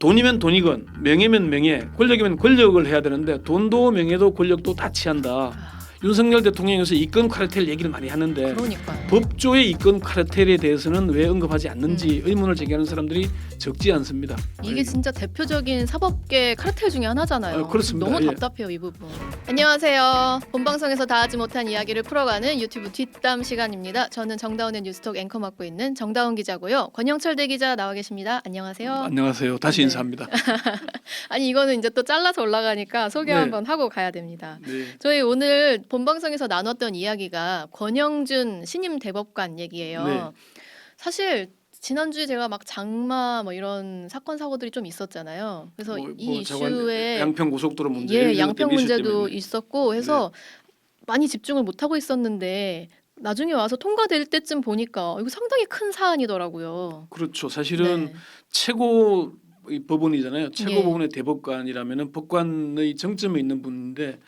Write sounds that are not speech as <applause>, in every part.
돈이면 돈이건 명예면 명예, 권력이면 권력을 해야 되는데 돈도 명예도 권력도 다 취한다. 아, 윤석열 대통령에서 이권 카르텔 얘기를 많이 하는데 그러니까요. 법조의 이권 카르텔에 대해서는 왜 언급하지 음. 않는지 의문을 제기하는 사람들이 적지 않습니다. 이게 진짜 대표적인 사법계 카르텔 중에 하나잖아요. 아, 그렇습니다. 너무 예. 답답해요 이 부분. 안녕하세요. 본방송에서 다 하지 못한 이야기를 풀어가는 유튜브 뒷담 시간입니다. 저는 정다운의 뉴스톡 앵커 맡고 있는 정다운 기자고요. 권영철 대기자 나와 계십니다. 안녕하세요. 안녕하세요. 다시 네. 인사합니다. <laughs> 아니 이거는 이제 또 잘라서 올라가니까 소개 네. 한번 하고 가야 됩니다. 네. 저희 오늘 본방송에서 나눴던 이야기가 권영준 신임 대법관 얘기예요. 네. 사실 지난주에 제가 막 장마 뭐 이런 사건 사고들이 좀 있었잖아요. 그래서 뭐, 이 뭐 이슈에 양평 고속도로 문제, 예, 양평 문제도. 네. 있었고 해서 많이 집중을 못 하고 있었는데 나중에 와서 통과될 때쯤 보니까 이거 상당히 큰 사안이더라고요. 그렇죠. 사실은 네. 최고 이 법원이잖아요. 최고 예. 법원의 대법관이라면은 법관의 정점에 있는 분인데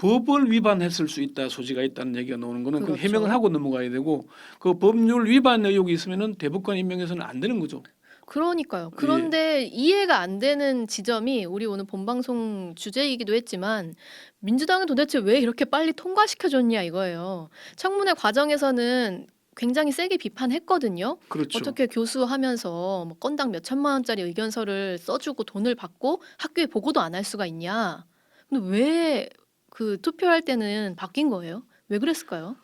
법을 위반했을 수 있다 소지가 있다는 얘기가 나오는 거는 그 그렇죠. 해명을 하고 넘어가야 되고 그 법률 위반 의혹이 있으면은 대법관 임명해서는 안 되는 거죠. 예. 그러니까요. 그런데 이해가 안 되는 지점이 우리 오늘 본방송 주제이기도 했지만 민주당은 도대체 왜 이렇게 빨리 통과시켜줬냐 이거예요. 청문회 과정에서는 굉장히 세게 비판했거든요. 그렇죠. 어떻게 교수하면서 뭐 건당 몇 천만 원짜리 의견서를 써주고 돈을 받고 학교에 보고도 안 할 수가 있냐? 근데 왜 그 투표할 때는 바뀐 거예요? 왜 그랬을까요?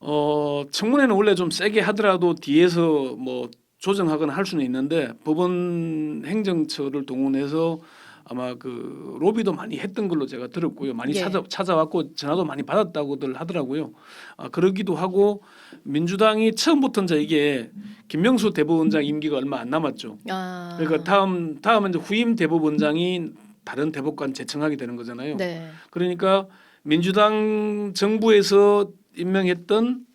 어 청문회는 원래 좀 세게 하더라도 뒤에서 뭐 조정하거나 할 수는 있는데 법원 행정처를 동원해서 아마 그 로비도 많이 했던 걸로 제가 들었고요. 많이 예. 찾아 찾아왔고 전화도 많이 받았다고들 하더라고요. 아, 그러기도 하고 민주당이 처음부터 이제 이게 김명수 대법원장 임기가 얼마 안 남았죠. 아, 그러니까 다음 다음은 이제 후임 대법원장이 다른 대법관 제청하게 되는 거잖아요. 네, 그러니까 민주당 정부에서 임명했던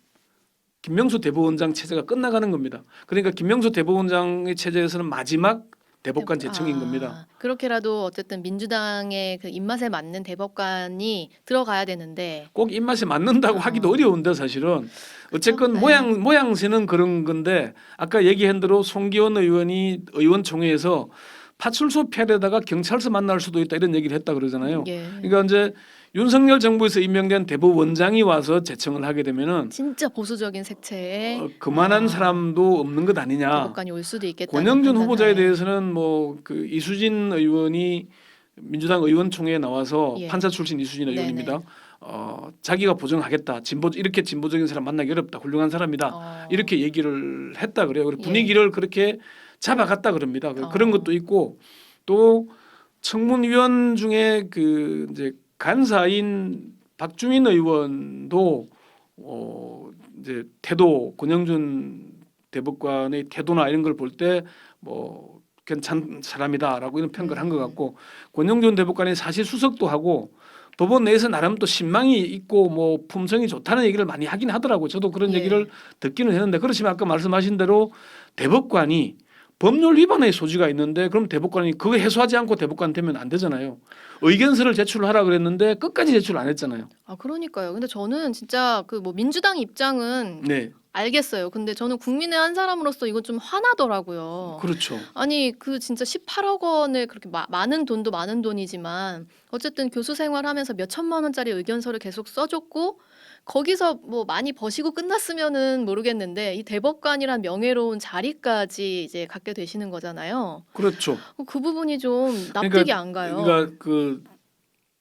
김명수 대법원장 체제가 끝나가는 겁니다. 그러니까 김명수 대법원장의 체제에서는 마지막 대법관 제청인 아, 겁니다. 그렇게라도 어쨌든 민주당의 그 입맛에 맞는 대법관이 들어가야 되는데 꼭 입맛에 맞는다고 아. 하기도 어려운데 사실은 어쨌건 네. 모양 모양새는 그런 건데 아까 얘기한 대로 송기원 의원이 의원총회에서 파출소 폐하에다가 경찰서 만날 수도 있다 이런 얘기를 했다 그러잖아요. 예. 그러니까 이제 윤석열 정부에서 임명된 대법원장이 와서 제청을 하게 되면은 진짜 보수적인 색채의 어, 그만한 아. 사람도 없는 것 아니냐. 대법관이 올 수도 있겠다. 권영준 후보자에 대해서는 뭐 그 이수진 의원이 민주당 의원총회에 나와서 예. 판사 출신 이수진. 의원입니다. 어, 자기가 보증하겠다. 진보 이렇게 진보적인 사람 만나기 어렵다. 훌륭한 사람이다. 어. 이렇게 얘기를 했다 그래요. 예. 분위기를 그렇게 잡아갔다 그럽니다. 그- 어. 그런 것도 있고 또 청문위원 중에 그 이제 간사인 박주민 의원도 어 이제 태도 권영준 대법관의 태도나 이런 걸 볼 때뭐 괜찮은 사람이다라고 이런 평가를 한 것 같고 권영준 대법관이 사실 수석도 하고 법원 내에서 나름 또 신망이 있고 뭐 품성이 좋다는 얘기를 많이 하긴 하더라고. 요 저도 그런 예. 얘기를 듣기는 했는데 그렇지만 아까 말씀하신 대로 대법관이 법률 위반의 소지가 있는데 그럼 대법관이 그거 해소하지 않고 대법관 되면 안 되잖아요. 의견서를 제출하라 그랬는데 끝까지 제출 안 했잖아요. 아 그러니까요. 근데 저는 진짜 그 뭐 민주당 입장은 네, 알겠어요. 근데 저는 국민의 한 사람으로서 이건 좀 화나더라고요. 그렇죠. 아니 그 진짜 18억 원을 그렇게 마- 많은 돈도 많은 돈이지만 어쨌든 교수 생활하면서 몇 천만 원짜리 의견서를 계속 써줬고 거기서 뭐 많이 버시고 끝났으면은 모르겠는데 이 대법관이란 명예로운 자리까지 이제 갖게 되시는 거잖아요. 그렇죠. 그 부분이 좀 납득이 안 가요. 그러니까 그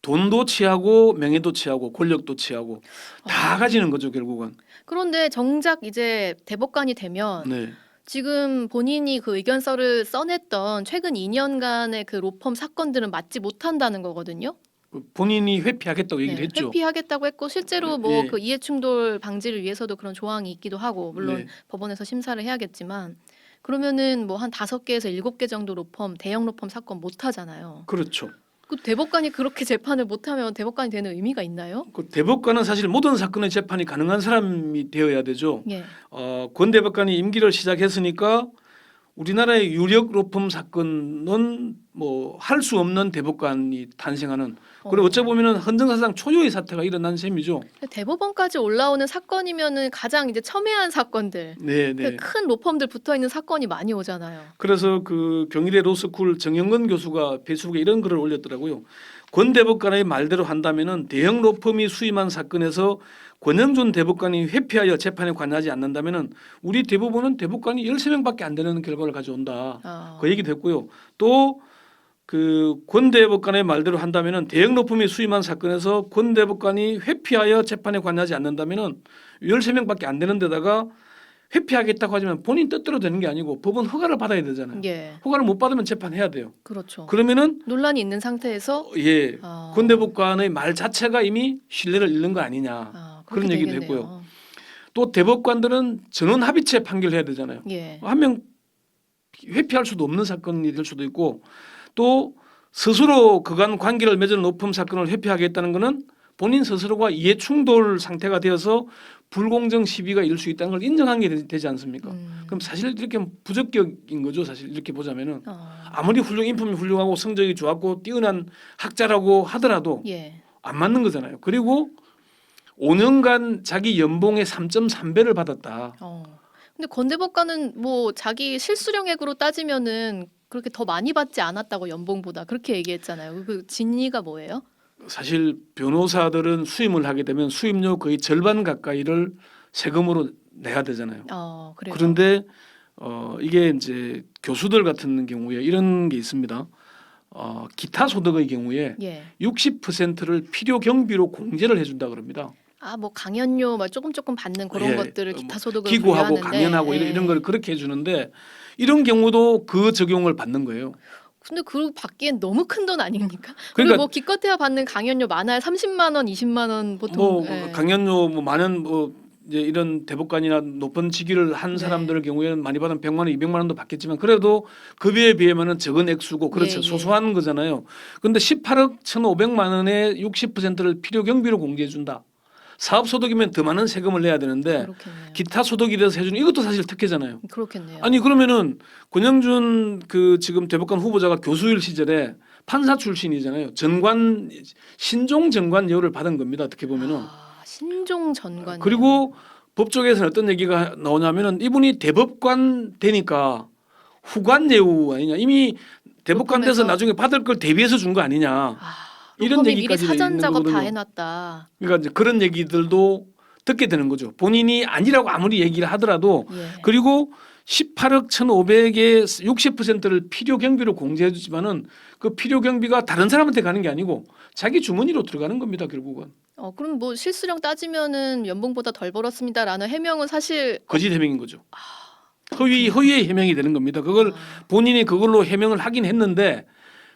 돈도 취하고 명예도 취하고 권력도 취하고 다 아. 가지는 거죠 결국은. 그런데 정작 이제 대법관이 되면 네, 지금 본인이 그 의견서를 써냈던 최근 2년간의 그 로펌 사건들은 맞지 못한다는 거거든요. 그 본인이 회피하겠다고 얘기를 네, 했죠. 회피하겠다고 했고 실제로 예. 뭐그 이해 충돌 방지를 위해서도 그런 조항이 있기도 하고 물론 네. 법원에서 심사를 해야겠지만 그러면은 뭐 한 다섯 개에서 일곱 개 정도 로펌 대형 로펌 사건 못 하잖아요. 그렇죠. 그 대법관이 그렇게 <laughs> 재판을 못 하면 대법관이 되는 의미가 있나요? 그 대법관은 사실 모든 사건의 재판이 가능한 사람이 되어야 되죠. 예. 어, 권 대법관이 임기를 시작했으니까 우리나라의 유력 로펌 사건은 뭐 할 수 없는 대법관이 탄생하는 그리고 어찌 보면은 헌정사상 초유의 사태가 일어난 셈이죠. 대법원까지 올라오는 사건이면은 가장 이제 첨예한 사건들, 네, 네. 그큰 로펌들 붙어 있는 사건이 많이 오잖아요. 그래서 그 경희대 로스쿨 정영근 교수가 페이스북에 이런 글을 올렸더라고요. 권 대법관의 말대로 한다면은 대형 로펌이 수임한 사건에서 권영준 대법관이 회피하여 재판에 관여하지 않는다면은 우리 대법원은 대법관이 13명밖에 안 되는 결과를 가져온다. 아, 그 얘기도 했고요. 또 그 권 대법관의 말대로 한다면은 대형 로펌이 수임한 사건에서 권 대법관이 회피하여 재판에 관여하지 않는다면은 13명밖에 안 되는 데다가 회피하겠다고 하지만 본인 뜻대로 되는 게 아니고 법원 허가를 받아야 되잖아요. 예, 허가를 못 받으면 재판해야 돼요. 그렇죠. 그러면은 논란이 있는 상태에서 예, 아, 권 대법관의 말 자체가 이미 신뢰를 잃는 거 아니냐. 아, 그런 얘기도 되겠네요. 했고요. 또 대법관들은 전원 합의체 판결해야 되잖아요. 예, 한 명 회피할 수도 없는 사건이 될 수도 있고 또 스스로 그간 관계를 맺은 높음 사건을 회피하겠다는 것은 본인 스스로가 이해 충돌 상태가 되어서 불공정 시비가 일 수 있다는 걸 인정한 게 되- 되지 않습니까? 음, 그럼 사실 이렇게 부적격인 거죠. 사실 이렇게 보자면은 어, 아무리 훌륭 인품이 훌륭하고 성적이 좋았고 뛰어난 학자라고 하더라도 예, 안 맞는 거잖아요. 그리고 5년간 자기 연봉의 3.3배를 받았다. 어. 근데 권 대법관은 뭐 자기 실수령액으로 따지면은 그렇게 더 많이 받지 않았다고 연봉보다 그렇게 얘기했잖아요. 그 진위가 뭐예요? 사실 변호사들은 수임을 하게 되면 수임료 거의 절반 가까이를 세금으로 내야 되잖아요. 어, 그래요. 그런데 어 이게 이제 교수들 같은 경우에 이런 게 있습니다. 어 기타 소득의 경우에 예. 60%를 필요 경비로 공제를 해준다 그럽니다. 아, 뭐 강연료 막 조금 조금 받는 그런 예, 것들을 어, 기타 소득으로 기구하고 분류하는데, 강연하고 예. 이런, 이런 걸 그렇게 해주는데 이런 경우도 그 적용을 받는 거예요. 근데 그거 받기엔 너무 큰 돈 아닙니까? 그리고 그러니까 뭐 기껏해야 받는 강연료 많아야 30만 원, 20만 원 보통 뭐 예. 강연료 뭐 많은 뭐 이제 이런 대법관이나 높은 직위를 한 네. 사람들 경우에는 많이 받으면 100만 원, 200만 원도 받겠지만 그래도 급여에 비하면은 적은 액수고 그렇죠. 예, 예. 소소한 거잖아요. 근데 18억 1,500만 원의 60%를 필요 경비로 공제해 준다. 사업 소득이면 더 많은 세금을 내야 되는데 그렇겠네요. 기타 소득이라서 해주는 이것도 사실 특혜잖아요. 그렇겠네요. 아니 그러면은 권영준 그 지금 대법관 후보자가 교수일 시절에 판사 출신이잖아요. 전관 신종 전관 예우를 받은 겁니다. 어떻게 보면은 아, 신종 전관 그리고 법조계에서는 어떤 얘기가 나오냐면은 이분이 대법관 되니까 후관 예우 아니냐 이미 대법관 돼서. 나중에 받을 걸 대비해서 준 거 아니냐 아, 이런 로펌이 미리 얘기까지 사전 작업 다 거거든요. 해놨다. 그러니까 이제 그런 얘기들도 듣게 되는 거죠 본인이 아니라고 아무리 얘기를 하더라도 예. 그리고 18억 1,500의 60%를 필요 경비로 공제해 주지만은 그 필요 경비가 다른 사람한테 가는 게 아니고 자기 주머니로 들어가는 겁니다 결국은 어 그럼 뭐 실수령 따지면은 연봉보다 덜 벌었습니다라는 해명은 사실 거짓 해명인 거죠. 허위 허위의 해명이 되는 겁니다. 그걸 아, 본인이 그걸로 해명을 하긴 했는데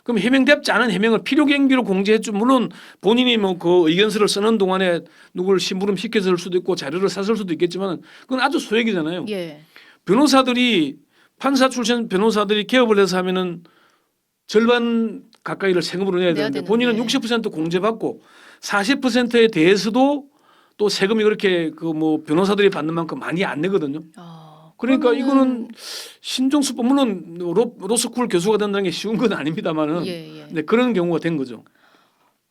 그럼 해명되지 않은 해명을 필요 경비로 공제했죠. 물론 본인이 뭐 그 의견서를 쓰는 동안에 누구를 심부름 시켜서 할 수도 있고 자료를 샀을 수도 있겠지만 그건 아주 소액이잖아요. 예. 변호사들이 판사 출신 변호사들이 개업을 해서 하면은 절반 가까이를 세금으로 내야 내야 되는데. 본인은 60% 공제받고 40%에 대해서도 또 세금이 그렇게 그 뭐 변호사들이 받는 만큼 많이 안 내거든요. 아, 그러니까 이거는 신종수법 물론 로, 로스쿨 교수가 된다는 게 쉬운 건 아닙니다만은 예, 예. 네, 그런 경우가 된 거죠.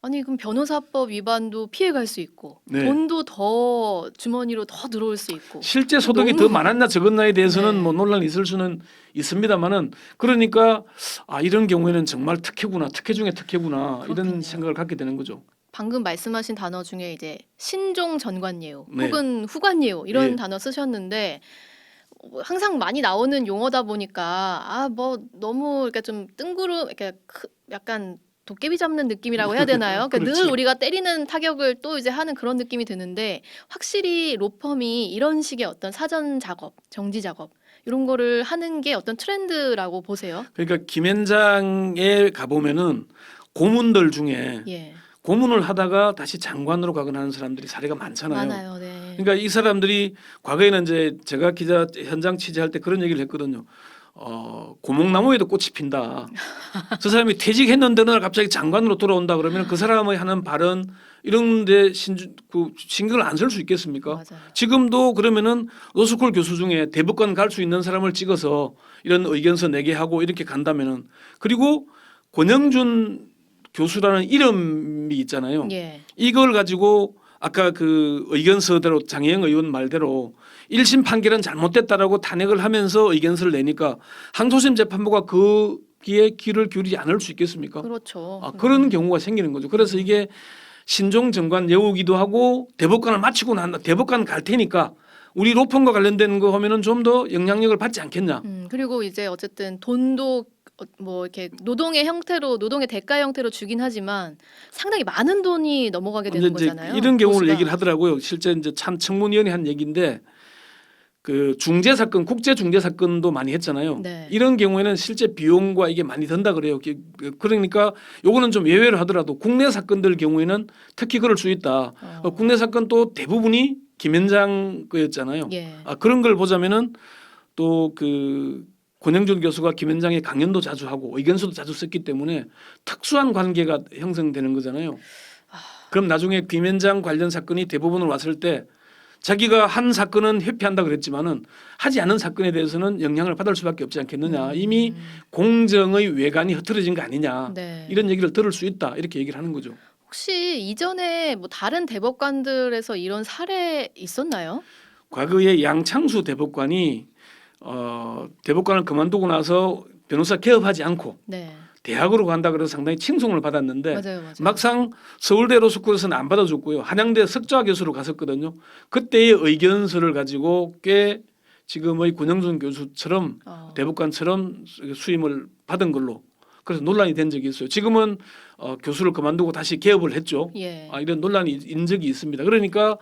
아니 그럼 변호사법 위반도 피해갈 수 있고 네. 돈도 더 주머니로 더 들어올 수 있고 실제 소득이 너무- 더 많았나 적었나에 대해서는 네. 뭐 논란이 있을 수는 있습니다만은 그러니까 아 이런 경우에는 정말 특혜구나 특혜 중에 특혜구나. 이런 생각을 갖게 되는 거죠. 방금 말씀하신 단어 중에 이제 신종 전관예우 네. 혹은 후관예우 이런 예. 단어 쓰셨는데 어, 항상 많이 나오는 용어다 보니까 아 뭐 너무 이렇게 좀 뜬구름 이렇게 크- 약간 도깨비 잡는 느낌이라고 해야 되나요? 그러니까 <laughs> 늘. 우리가 때리는 타격을 또 이제 하는 그런 느낌이 드는데 확실히 로펌이 이런 식의 어떤 사전 작업, 정지 작업 이런 거를 하는 게 어떤 트렌드라고 보세요? 그러니까 김현장에 가보면은 고문들 중에 예, 고문을 하다가 다시 장관으로 가거나 하는 사람들이 사례가 많잖아요. 많아요. 네. 그러니까 이 사람들이 과거에는 이제 제가 기자 현장 취재할 때 그런 얘기를 했거든요. 어, 고목나무에도 꽃이 핀다. 저 사람이 퇴직했는데 날 갑자기 장관으로 돌아온다 그러면 그 사람의 하는 발언 이런데 신주, 그 신경을 안 쓸 수 있겠습니까? 맞아요. 지금도 그러면은 로스쿨 교수 중에 대법관 갈 수 있는 사람을 찍어서 이런 의견서 내게 하고 이렇게 간다면은 그리고 권영준 교수라는 이름이 있잖아요. 예. 이걸 가지고 아까 그 의견서대로 장혜영 의원 말대로 1심 판결은 잘못됐다라고 탄핵을 하면서 의견서를 내니까 항소심 재판부가 거기에 귀를 기울이지 않을 수 있겠습니까? 그렇죠. 아, 그런 경우가 생기는 거죠. 그래서 이게 신종 정관 여우기도 하고 대법관을 마치고 난 대법관 갈 테니까 우리 로펌과 관련된 거 하면은 좀 더 영향력을 받지 않겠냐. 음, 그리고 이제 어쨌든 돈도 어, 뭐 이렇게 노동의 형태로 노동의 대가 형태로 주긴 하지만 상당히 많은 돈이 넘어가게 되는 이제 거잖아요. 이런 경우를 보수가. 얘기를 하더라고요. 실제 이제 참 청문위원회 한 얘기인데 그 중재 사건, 국제 중재 사건도 많이 했잖아요. 네. 이런 경우에는 실제 비용과 이게 많이 든다 그래요. 기- 그러니까 요거는 좀 예외를 하더라도 국내 사건들 경우에는 특히 그럴 수 있다. 어, 어, 국내 사건 또 대부분이 김현장 거였잖아요. 예. 아, 그런 걸 보자면은 또 그 권영준 교수가 김현장의 강연도 자주 하고 의견서도 자주 썼기 때문에 특수한 관계가 형성되는 거잖아요. 그럼 나중에 김현장 관련 사건이 대법원으로 왔을 때 자기가 한 사건은 회피한다 그랬지만은 하지 않은 사건에 대해서는 영향을 받을 수밖에 없지 않겠느냐. 이미 공정의 외관이 흐트러진 거 아니냐. 음. 네. 이런 얘기를 들을 수 있다. 이렇게 얘기를 하는 거죠. 혹시 이전에 뭐 다른 대법관들에서 이런 사례 있었나요? 과거에 양창수 대법관이 어, 대법관을 그만두고 나서 변호사 개업하지 않고 네. 대학으로 간다 그래서 상당히 칭송을 받았는데 맞아요, 맞아요. 막상 서울대 로스쿨에서는 안 받아줬고요. 한양대 석좌 교수로 갔었거든요. 그때의 의견서를 가지고 꽤 지금의 권영준 교수처럼 어, 대법관처럼 수임을 받은 걸로 그래서 논란이 된 적이 있어요. 지금은 어, 교수를 그만두고 다시 개업을 했죠. 예. 아, 이런 논란이 있는 적이 있습니다. 그러니까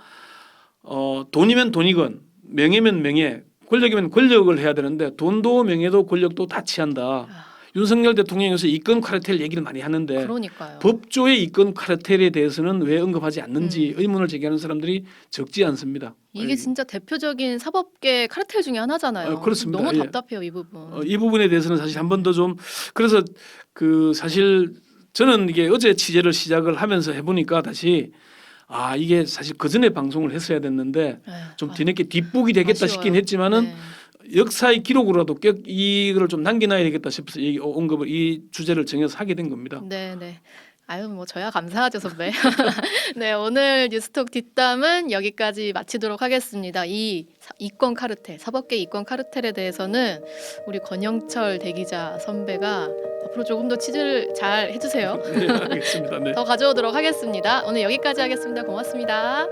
어, 돈이면 돈이건 명예면 명예, 권력이면 권력을 해야 되는데 돈도 명예도 권력도 다 취한다. 아, 윤석열 대통령이 요새 이권 카르텔 얘기를 많이 하는데 그러니까요. 법조의 이권 카르텔에 대해서는 왜 언급하지 않는지 음. 의문을 제기하는 사람들이 적지 않습니다. 이게 진짜 대표적인 사법계 카르텔 중에 하나잖아요. 어, 그렇습니다. 너무 예. 답답해요, 이 부분. 어, 이 부분에 대해서는 사실 한 번 더 좀 그래서 그 사실 저는 이게 어제 취재를 시작을 하면서 해보니까 다시 아 이게 사실 그 전에 방송을 했어야 됐는데 에휴, 좀 아, 뒤늦게 뒷북이 되겠다 아쉬워요. 싶긴 했지만은 네. 역사의 기록으로라도 꼭 이거를 좀 남겨놔야 되겠다 싶어서 이 언급을 이 주제를 정해서 하게 된 겁니다. 네, 네. 아유, 뭐 저야 감사하죠, 선배. <laughs> 네, 오늘 뉴스톡 뒷담은 여기까지 마치도록 하겠습니다. 이 사- 이권 카르텔, 사법계 이권 카르텔에 대해서는 우리 권영철 대기자 선배가 앞으로 조금 더 취재를 잘 해주세요. <laughs> 네, 알겠습니다. 네. 더 가져오도록 하겠습니다. 오늘 여기까지 하겠습니다. 고맙습니다.